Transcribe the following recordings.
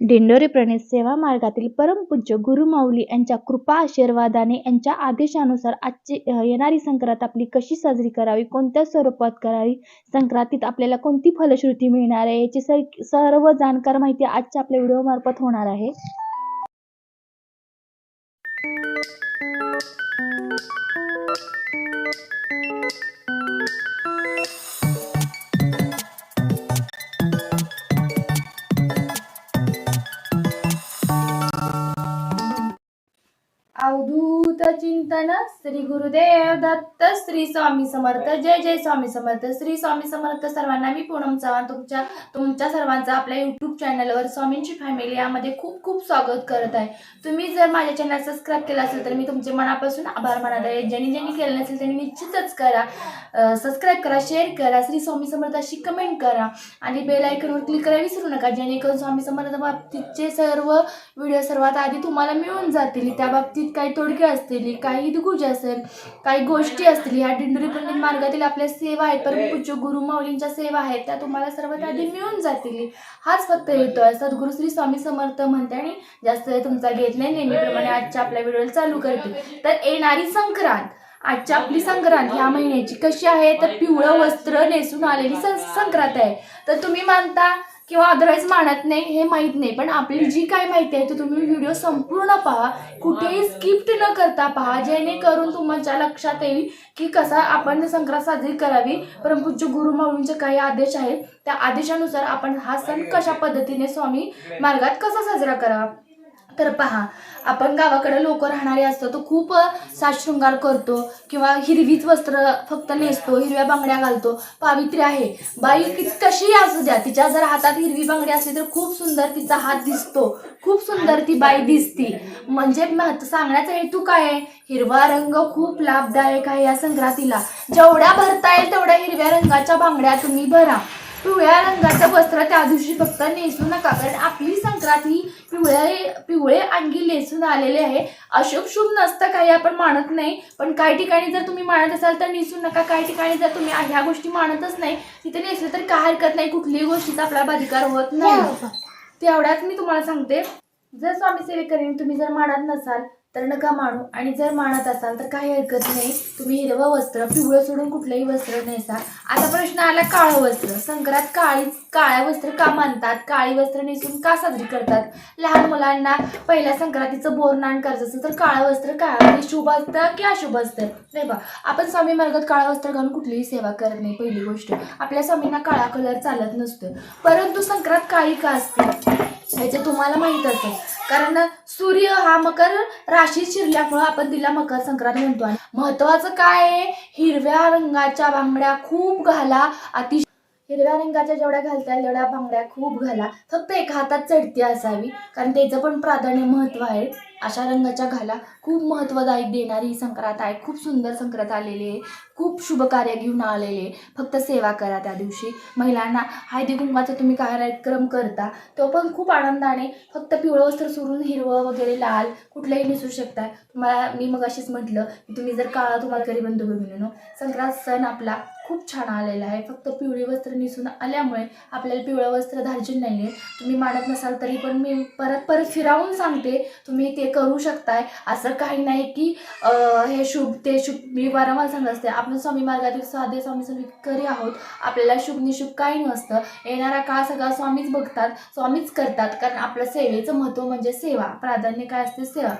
दिंडोरी प्रणित सेवा मार्गातील परमपूज्य गुरुमाऊली यांच्या कृपा आशीर्वादाने यांच्या आदेशानुसार आजची येणारी संक्रांत आपली कशी साजरी करावी कोणत्या स्वरूपात करावी संक्रांतीत आपल्याला कोणती फलश्रुती मिळणार आहे याची सर सर्व जाणकार माहिती आजच्या आपल्या व्हिडिओमार्फत होणार आहे. श्री गुरुदेव दत्त श्री स्वामी समर्थ जय जय स्वामी समर्थ. श्री स्वामी समर्थ सर्वांना मी पूनम चव्हाण तुमच्या तुमच्या सर्वांचा आपल्या यूट्यूब चॅनलवर स्वामींची फॅमिली यामध्ये खूप खूप स्वागत करत आहे. तुम्ही जर माझ्या चॅनल सबस्क्राईब केलं असेल तर मी तुमचे मनापासून आभार मानत आहे. ज्यांनी ज्यांनी केलं नसेल त्यांनी निश्चितच करा. सबस्क्राईब करा शेअर करा श्री स्वामी समर्थ अशी कमेंट करा. आणि बेल आयकॉनवर क्लिक करायला विसरू नका जेणेकरून स्वामी समर्थ बाबतीतचे सर्व व्हिडिओ सर्वात आधी तुम्हाला मिळून जातील. त्या बाबतीत काही तोडगे असतील काही दुगुज असेल काही गोष्टी असतील ह्या दिंडोरी पंडित मार्गातील आपल्या सेवा आहेत परमपूज्य गुरु माऊलींच्या सेवा आहेत त्या तुम्हाला सर्वात आधी मिळून जातील. हाच फक्त येतोय सद्गुरु श्री स्वामी समर्थ म्हणते आणि जास्त वेळ तुमचा घेत नाही नेहमीप्रमाणे आजच्या आपल्या व्हिडिओला चालू करते. तर येणारी संक्रांत आजच्या आपली संक्रांत ह्या महिन्याची कशी आहे? तर पिवळं वस्त्र नेसून आलेली संक्रांत आहे. तर तुम्ही मानता किंवा अदरवाईज मानत नाही हे माहीत नाही. पण आपली जी काय माहिती आहे ती तुम्ही व्हिडिओ संपूर्ण पहा. कुठेही स्किप्ट न करता पहा. जेणेकरून तुमच्या लक्षात येईल की कसा आपण संक्रांत साजरी करावी. परमपूज्य गुरु माऊलींचे काही आदेश आहेत त्या आदेशानुसार आपण हा सण कशा पद्धतीने स्वामी मार्गात कसा साजरा करावा? तर पहा आपण गावाकडे लोक राहणारे असतो तो खूप साजशृंगार करतो किंवा हिरवीच वस्त्र फक्त नेसतो हिरव्या बांगड्या घालतो. पावित्र्य आहे. बाई किती कशी असू द्या तिच्या जर हातात हिरवी बांगडी असली तर खूप सुंदर तिचा हात दिसतो. खूप सुंदर ती बाई दिसती. म्हणजे सांगण्याचा हेतू काय आहे? हिरवा रंग खूप लाभदायक आहे या संक्रांतीला. जेवढ्या भरता येईल तेवढ्या हिरव्या रंगाच्या बांगड्या तुम्ही भरा. पिवळ्या रंगाचं वस्त्र त्या दिवशी फक्त नेसू नका. कारण आपली संक्रांत ही पिवळ्या पिवळे अंगी नेसून आलेले आहे. अशुभ शुभ नसतं काही आपण मानत नाही. पण काही ठिकाणी जर तुम्ही मानत असाल तर नेसू नका. काही ठिकाणी जर तुम्ही ह्या गोष्टी मानतच नाही तिथे नेसलं तर काय हरकत नाही. कुठलीही गोष्टीचा आपला अधिकार होत नाही. तेवढ्याच मी तुम्हाला सांगते. जर स्वामी सेवेकरीने तुम्ही जर मानत नसाल तर नका मानू. आणि जर मानत असाल तर काही हरकत नाही. तुम्ही हिरवं वस्त्र पिवळं सोडून कुठलंही वस्त्र नेसा. आता प्रश्न आला काळं वस्त्र. संक्रांत काळी काळ्या वस्त्र का मानतात? काळी वस्त्र नेसून का साजरी करतात? लहान मुलांना पहिल्या संक्रांतीचं बोरनाण करायचं असेल तर काळं वस्त्र काय शुभ असतं की अशुभ असतं? नाही बा आपण स्वामी मार्गात काळं वस्त्र घालून कुठलीही सेवा करत नाही पहिली गोष्ट. आपल्या स्वामींना काळा कलर चालत नसतो. परंतु संक्रांत काळी का असते? ह्याचे तुम्हाला माहीत असेल. कारण सूर्य हा मकर राशीत शिरल्यामुळं आपण तिला मकर संक्रांत म्हणतो. महत्वाचं काय आहे? हिरव्या रंगाच्या बांगड्या खूप घाला अतिशय हिरव्या रंगाच्या जेवढ्या घालता येईल तेवढ्या बांगड्या खूप घाला. फक्त एका हातात चढती असावी कारण त्याचं पण प्राधान्य महत्त्व आहे. अशा रंगाच्या घाला. खूप महत्त्वदायक देणारी ही संक्रांत आहे. खूप सुंदर संक्रांत आलेली आहे. खूप शुभ कार्य घेऊन आलेले फक्त सेवा करा त्या दिवशी. महिलांना हळदी कुंकाचा तुम्ही कार्यक्रम करता तो पण खूप आनंदाने. फक्त पिवळं वस्त्र सोडून हिरवं वगैरे लाल कुठलंही नेसू शकताय. तुम्हाला मी मग अशीच म्हटलं की तुम्ही जर काळा तुम्हाला गरीबंधू बघून संक्रांत सण आपला खूप छान आलेला आहे. फक्त पिवळी वस्त्र निसून आल्यामुळे आपल्याला पिवळं वस्त्र धार्जिन नाही आहे तुम्ही मानत नसाल तरी पण मी परत परत फिरावून सांगते. तुम्ही ते करू शकताय. असं काही नाही की हे शुभ ते शुभ मी वारंवार सांगत असते. आपण स्वामी मार्गातील साधे स्वामी सेविकरी आहोत. आपल्याला शुभ निशुभ काही नसतं. येणारा काळ सगळा स्वामीच बघतात स्वामीच करतात. कारण आपल्या सेवेचं महत्त्व म्हणजे सेवा. प्राधान्य काय असते? सेवा.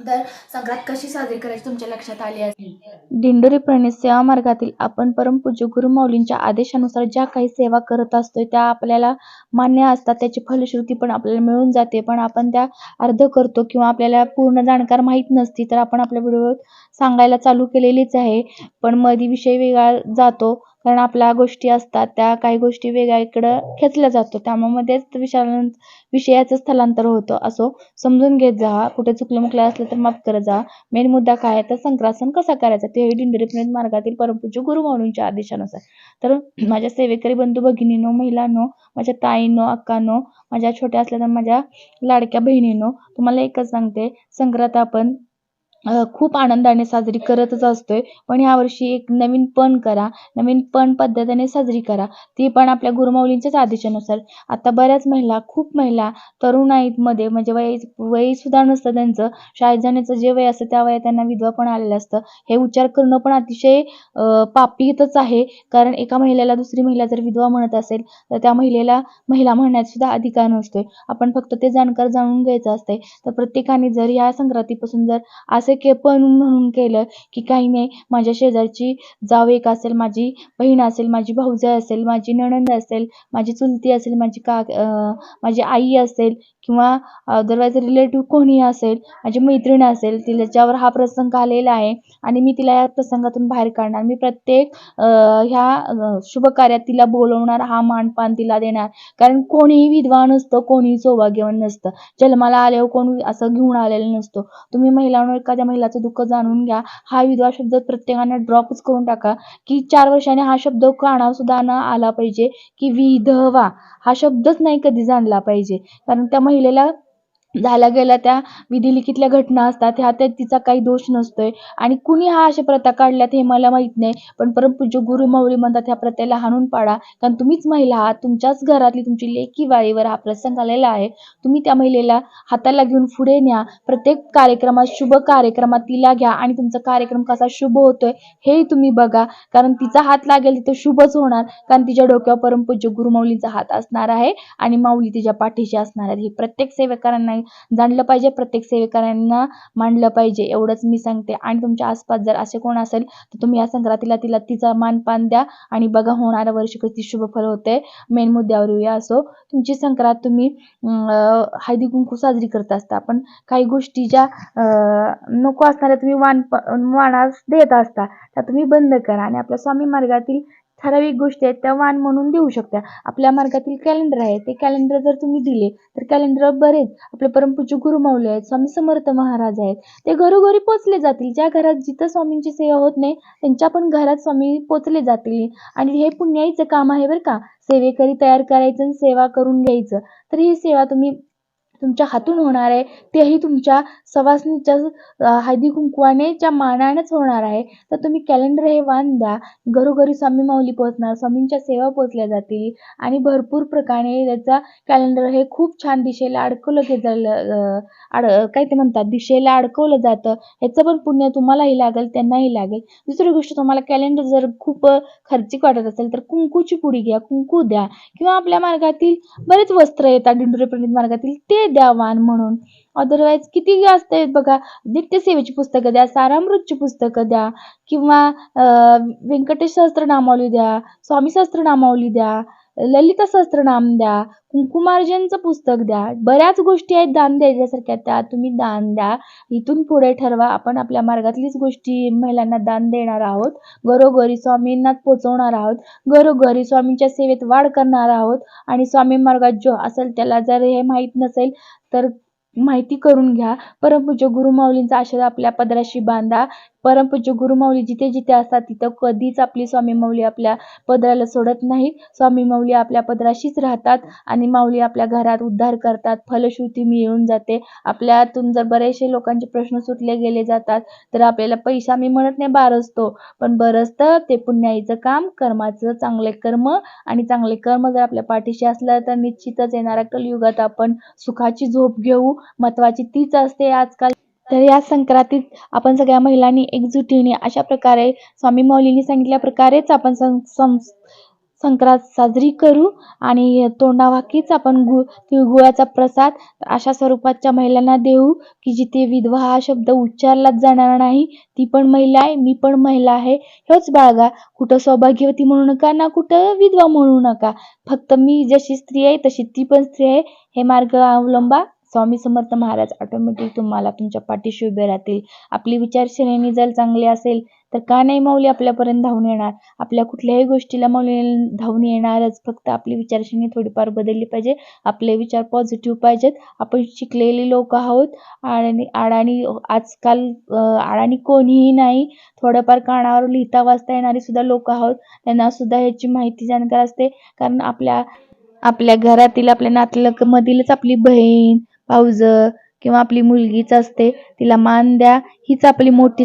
तर संक्रांत कशी साजरी करायची तुमच्या लक्षात आली असेल? दिंडोरी प्रणित सेवा मार्गातील आपण परमपूज्य गुरुमाऊलींच्या आदेशानुसार ज्या काही सेवा करत असतोय त्या आपल्याला मान्य असतात. त्याची फलश्रुती पण आपल्याला मिळून जाते. पण आपण त्या अर्ध करतो किंवा आपल्याला पूर्ण जाणकार माहीत नसती तर आपण आपल्या व्हिडिओ सांगायला चालू केलेलीच आहे. पण मध्ये विषय वेगळा जातो. कारण आपल्या गोष्टी असतात त्या काही गोष्टी वेगळ्या इकडं खेचल्या जातो. त्यामध्येच मध्येच विषयाचं स्थलांतर होतं. असो समजून घेत जा. कुठे चुकलं मुकलं असलं तर माफ करत जा. मेन मुद्दा काय आहे? तर संक्रासन कसा करायचा? ते दिंडोरी मार्गातील परमपूज्य म्हणूनच्या आदेशानुसार. तर माझ्या सेवेकरी बंधू भगिनीनो महिलांनो माझ्या ताईंनो अक्कानो माझ्या छोट्या असल्या तर माझ्या लाडक्या बहिणींनो तुम्हाला एकच सांगते. संक्रांत आपण खूप आनंदाने साजरी करतच असतोय. पण यावर्षी एक नवीन पण करा नवीन पण पद्धतीने साजरी करा. ती पण आपल्या गुरुमाऊलींच्याच आदेशानुसार. आता बऱ्याच महिला खूप महिला तरुणाईमध्ये म्हणजे वय वयसुद्धा नसतं त्यांचं. शाळेत जाण्याचं जे वय असतं त्या वयात त्यांना विधवा पण आलेलं असतं. हे उच्चार करणं पण अतिशय पापीतच आहे. कारण एका महिलेला दुसरी महिला जर विधवा म्हणत असेल तर त्या महिलेला महिला म्हणण्यात सुद्धा अधिकार नसतोय. आपण फक्त ते जाणकार जाणून घ्यायचं असतंय. तर प्रत्येकाने जर या संक्रांतीपासून जर असे के पण म्हणून केलं की काही नाही माझ्या शेजारची जाव एक असेल माझी बहीण असेल माझी भाऊजा असेल माझी नणंद असेल माझी चुलती असेल माझी का माझी आई असेल किंवा अदरवाईज रिलेटिव्ह कोणी असेल माझी मैत्रीण असेल तिच्यावर हा प्रसंग आलेला आहे आणि मी तिला या प्रसंगातून बाहेर काढणार. मी प्रत्येक ह्या शुभकार्यात तिला बोलवणार हा मानपान तिला देणार. कारण कोणीही विधवा नसतं कोणीही सौभाग्यवान नसतं. जन्माला आल्यावर कोण असं घेऊन आलेलं नसतो. तुम्ही महिलांवर एखाद्या महिलाचं दुःख जाणून घ्या. हा विधवा शब्द प्रत्येकाने ड्रॉपच करून टाका. की चार वर्षाने हा शब्द कानावर सुद्धा न आला पाहिजे. की विधवा हा शब्दच नाही कधी जाणला पाहिजे. कारण त्या महिलेला झाल्या गेल्या त्या विधिलिखितल्या घटना असतात ह्या त्या तिचा काही दोष नसतोय. आणि कुणी हा अशा प्रथा काढल्यात हे मला माहीत नाही पण परमपूज्य गुरु माऊली म्हणतात ह्या प्रथेला हाणून पाडा. कारण तुम्हीच महिला आहात तुमच्याच घरातली तुमची लेखी वाळीवर हा प्रसंग आलेला आहे. तुम्ही त्या महिलेला हाताला घेऊन पुढे न्या. प्रत्येक कार्यक्रमात शुभ कार्यक्रमात तिला घ्या. आणि तुमचा कार्यक्रम कसा शुभ होतोय हेही तुम्ही बघा. कारण तिचा हात लागेल तिथं शुभच होणार. कारण तिच्या डोक्यावर परमपूज्य गुरुमाऊलीचा हात असणार आहे. आणि माऊली तिच्या पाठीशी असणार आहे हे प्रत्येक सेवेकरांना जाणलं पाहिजे प्रत्येक सेवेकऱ्यांना मांडलं पाहिजे एवढंच मी सांगते. आणि तुमच्या आसपास जर असे कोण असेल तर तुम्ही या संक्रांतीला तिला तिचा मानपान द्या आणि बघा होणारं वर्षी किती शुभफल होते मेन मुद्द्यावर येऊया. असो तुमची संक्रांत तुम्ही अं, हळदी कुंकू साजरी करत असता. पण काही गोष्टी ज्या अं, नको असणाऱ्या तुम्ही वाण वाणास देत असता त्या तुम्ही बंद करा आणि आपल्या स्वामी मार्गातील ठराविक गोष्टी आहेत त्या वाण म्हणून देऊ शकता. आपल्या मार्गातील कॅलेंडर आहे ते कॅलेंडर जर तुम्ही दिले तर कॅलेंडर बरेच आपले परमपूज्य गुरुमाऊली आहेत स्वामी समर्थ महाराज आहेत. ते घरोघरी पोचले जातील. ज्या घरात जिथं स्वामींची सेवा होत नाही त्यांच्या पण घरात स्वामी पोचले जातील. आणि हे पुण्याईचं काम आहे बरं का. सेवेकरी तयार करायचं आणि सेवा करून घ्यायचं. तर ही सेवा तुम्ही तुमच्या हातून होणार आहे तेही तुमच्या सवासनीच्या हळदी कुंकवाने मानानेच होणार आहे. तर तुम्ही कॅलेंडर हे वाण द्या घरोघरी स्वामी माऊली पोहोचणार स्वामींच्या सेवा पोचल्या जातील आणि भरपूर प्रकारे त्याचा कॅलेंडर हे खूप छान दिशेला अडकवलं गेलं अड काय ते म्हणतात? दिशेला अडकवलं जातं. ह्याचं पण पुण्य तुम्हालाही लागेल त्यांनाही लागेल. दुसरी गोष्ट तुम्हाला कॅलेंडर जर खूप खर्चिक वाटत असेल तर कुंकूची पुडी घ्या कुंकू द्या. किंवा आपल्या मार्गातील बरेच वस्त्र येतात दिंडोरी प्रणित मार्गातील ते द्या वाण म्हणून. अदरवाईज किती जास्त आहेत बघा. नित्यसेवेची पुस्तकं द्या सारामृतची पुस्तकं द्या किंवा व्यंकटेश व्यंकटेश सहस्त्रनामावली द्या स्वामी सहस्त्रनामावली द्या ललिता सहस्त्रनाम द्या कुंकुमार्जनचं पुस्तक द्या बऱ्याच गोष्टी आहेत दान द्यायच्यासारख्या त्या तुम्ही दान द्या. इथून पुढे ठरवा आपण आपल्या मार्गातलीच गोष्टी महिलांना दान देणार आहोत. घरोघरी स्वामींना पोचवणार आहोत. घरोघरी स्वामींच्या सेवेत वाढ करणार आहोत. आणि स्वामी मार्गात जो असेल त्याला जर हे माहीत नसेल तर माहिती करून घ्या. परमपूज्य गुरुमाऊलींचा आशीर्वाद आपल्या पदराशी बांधा. परमपूज्य गुरुमाऊली जिथे जिथे असतात तिथं कधीच आपली स्वामी माऊली आपल्या पदराला सोडत नाही. स्वामी माऊली आपल्या पदराशीच राहतात आणि माऊली आपल्या घरात उद्धार करतात. फलश्रुती मिळून जाते. आपल्यातून जर बरेचसे लोकांचे प्रश्न सुटले गेले जातात तर आपल्याला पैसा मी म्हणत नाही बारसतो पण बरसतं ते पुण्याईचं काम कर्माचं चांगले कर्म आणि चांगले कर्म जर आपल्या पाठीशी असलं तर निश्चितच येणाऱ्या कलयुगात आपण सुखाची झोप घेऊ. महत्वाची तीच असते आजकाल. तर या संक्रांतीत आपण सगळ्या महिलांनी एकजुटीने अशा प्रकारे स्वामी मौलींनी सांगितल्या प्रकारेच आपण सं सं संक्रांत साजरी करू आणि तोंडावाकीच आपण गु तिळगुळाचा प्रसाद अशा स्वरूपाच्या महिलांना देऊ की जिथे विधवा हा शब्द उच्चारलाच जाणार नाही ती पण महिला आहे मी पण महिला आहे. हेच बाळगा कुठं सौभाग्यवती म्हणू नका ना कुठं विधवा म्हणू नका. फक्त मी जशी स्त्री आहे तशी ती पण स्त्री आहे. हे मार्ग अवलंबा. स्वामी समर्थ महाराज ऑटोमॅटिक तुम्हाला तुमच्या पाठीशी उभे राहतील. आपली विचारश्रेणी जर चांगली असेल तर का नाही माऊली आपल्यापर्यंत धावून येणार? आपल्या कुठल्याही गोष्टीला माऊली धावून येणारच. फक्त आपली विचारश्रेणी थोडीफार बदलली पाहिजे. आपले विचार पॉझिटिव्ह पाहिजेत. आपण शिकलेली लोक आहोत आणि अडाणी आजकाल अडाणी कोणीही नाही. थोडंफार कानावर लिहिता वाचता येणारी सुद्धा लोक आहोत. त्यांना सुद्धा ह्याची माहिती जाणकार असते. कारण आपल्या आपल्या घरातील आपल्या नातलकमधीलच आपली बहीण भाऊजं किंवा आपली मुलगीच असते तिला मान द्या. हीच आपली मोठी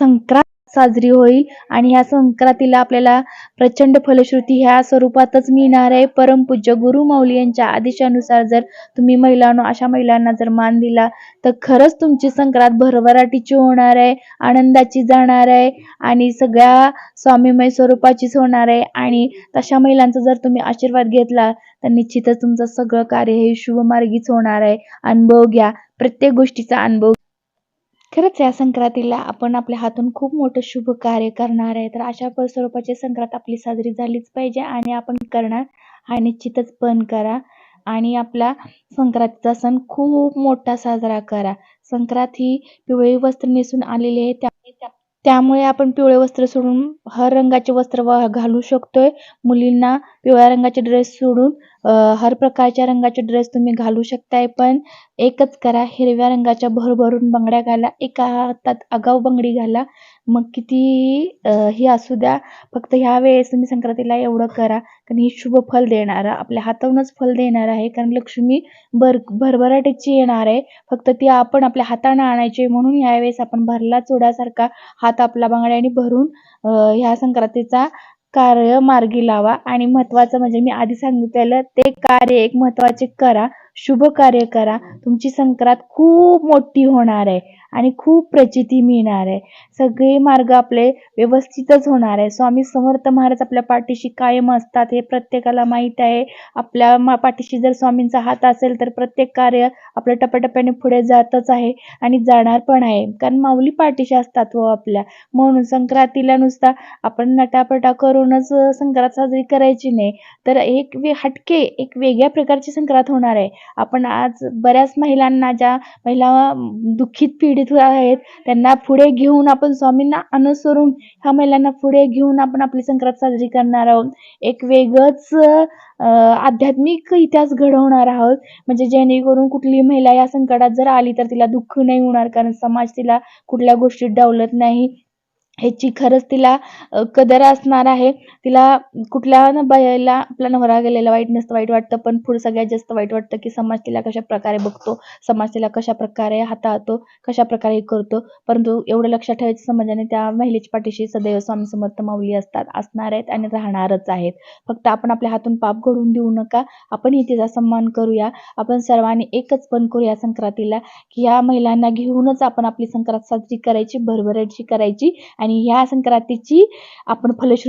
संक्रांत साजरी होईल आणि ह्या संक्रांतीला आपल्याला प्रचंड फलश्रुती ह्या स्वरूपातच मिळणार आहे. परमपूज्य गुरु माऊली यांच्या आदेशानुसार जर तुम्ही महिलांनो अशा महिलांना जर मान दिला तर खरंच तुमची संक्रांत भरभराटीची होणार आहे आनंदाची जाणार आहे आणि सगळ्या स्वामीमय स्वरूपाचीच होणार आहे. आणि तशा महिलांचा जर तुम्ही आशीर्वाद घेतला तर निश्चितच तुमचं सगळं कार्य हे शुभमार्गीच होणार आहे. अनुभव घ्या. प्रत्येक गोष्टीचा अनुभव खरंच या संक्रांतीला आपण आपल्या हातून खूप मोठं शुभ कार्य करणार आहे. तर अशा स्वरूपाची संक्रांत आपली साजरी झालीच पाहिजे आणि आपण करणार हा निश्चितच पण करा. आणि आपला संक्रांतीचा सण खूप मोठा साजरा करा. संक्रांत ही पिवळी वस्त्र नेसून आलेली आहे. त्या त्यामुळे आपण पिवळे वस्त्र सोडून हर रंगाचे वस्त्र घालू शकतोय. मुलींना पिवळ्या रंगाचे ड्रेस सोडून हर प्रकारच्या रंगाचे ड्रेस तुम्ही घालू शकताय पण एकच करा हिरव्या रंगाच्या भरभरून बांगड्या घाला एका हातात आगाऊ बांगडी घाला मग किती ही हे असू द्या. फक्त ह्या वेळेस तुम्ही संक्रांतीला एवढं करा कारण ही शुभ फल देणार आपल्या हातावरूनच फल देणार आहे कारण लक्ष्मी भर भरभराटीची येणार आहे. फक्त ती आपण आपल्या हाताने आणायची म्हणून यावेळेस आपण भरला चुडासारखा हात आपला बांगड्याने भरून ह्या संक्रांतीचा कार्य मार्गी लावा. आणि महत्त्वाचं म्हणजे मी आधी सांगितलेलं ते कार्य एक महत्त्वाचे करा. शुभ कार्य करा. तुमची संक्रांत खूप मोठी होणार आहे आणि खूप प्रचिती मिळणार आहे. सगळे मार्ग आपले व्यवस्थितच होणार आहे. स्वामी समर्थ महाराज आपल्या पाठीशी कायम असतात हे प्रत्येकाला माहीत आहे. आपल्या मा पाठीशी जर स्वामींचा हात असेल तर प्रत्येक कार्य आपलं टप्प्याटप्प्याने पुढे जातच आहे आणि जाणार पण आहे. कारण माऊली पाठीशी असतात व आपल्या. म्हणून संक्रांतीला नुसता आपण नटापटा करूनच संक्रांत साजरी करायची नाही. तर एक वे हटके एक वेगळ्या प्रकारची संक्रांत होणार आहे. आपण आज बऱ्याच महिलांना ज्या महिला दुःखीत दुःखित पीडित आहेत त्यांना पुढे घेऊन आपण स्वामींना अनुसरून ह्या महिलांना पुढे घेऊन आपण आपली संक्रांत साजरी करणार आहोत. एक वेगळंच आध्यात्मिक इतिहास घडवणार आहोत. म्हणजे जेणेकरून कुठली महिला या संकटात जर आली तर तिला दुःख नाही होणार कारण समाज तिला कुठल्या गोष्टीत डावलत नाही. ह्याची खरंच तिला कदर असणार आहे. तिला कुठल्या न बायाला आपला नवरा गेलेला वाईट नसतं वाईट वाटतं पण पुढं सगळ्यात जास्त वाईट वाटतं की समाज तिला कशा प्रकारे बघतो समाज तिला कशा प्रकारे हाताळतो कशा प्रकारे करतो. परंतु एवढं लक्षात ठेवायचं समाजाने त्या महिलेच्या पाठीशी सदैव स्वामी समर्थ माऊली असतात असणार आहेत आणि राहणारच आहेत. फक्त आपण आपल्या हातून पाप घडून देऊ नका आपण ही तिचा सन्मान करूया. आपण सर्वांनी एकच पण करूया संक्रांतीला की ह्या महिलांना घेऊनच आपण आपली संक्रांत साजरी करायची भरभराटची करायची आणि आणि ह्या संक्रांतीची आपण फलश्रुती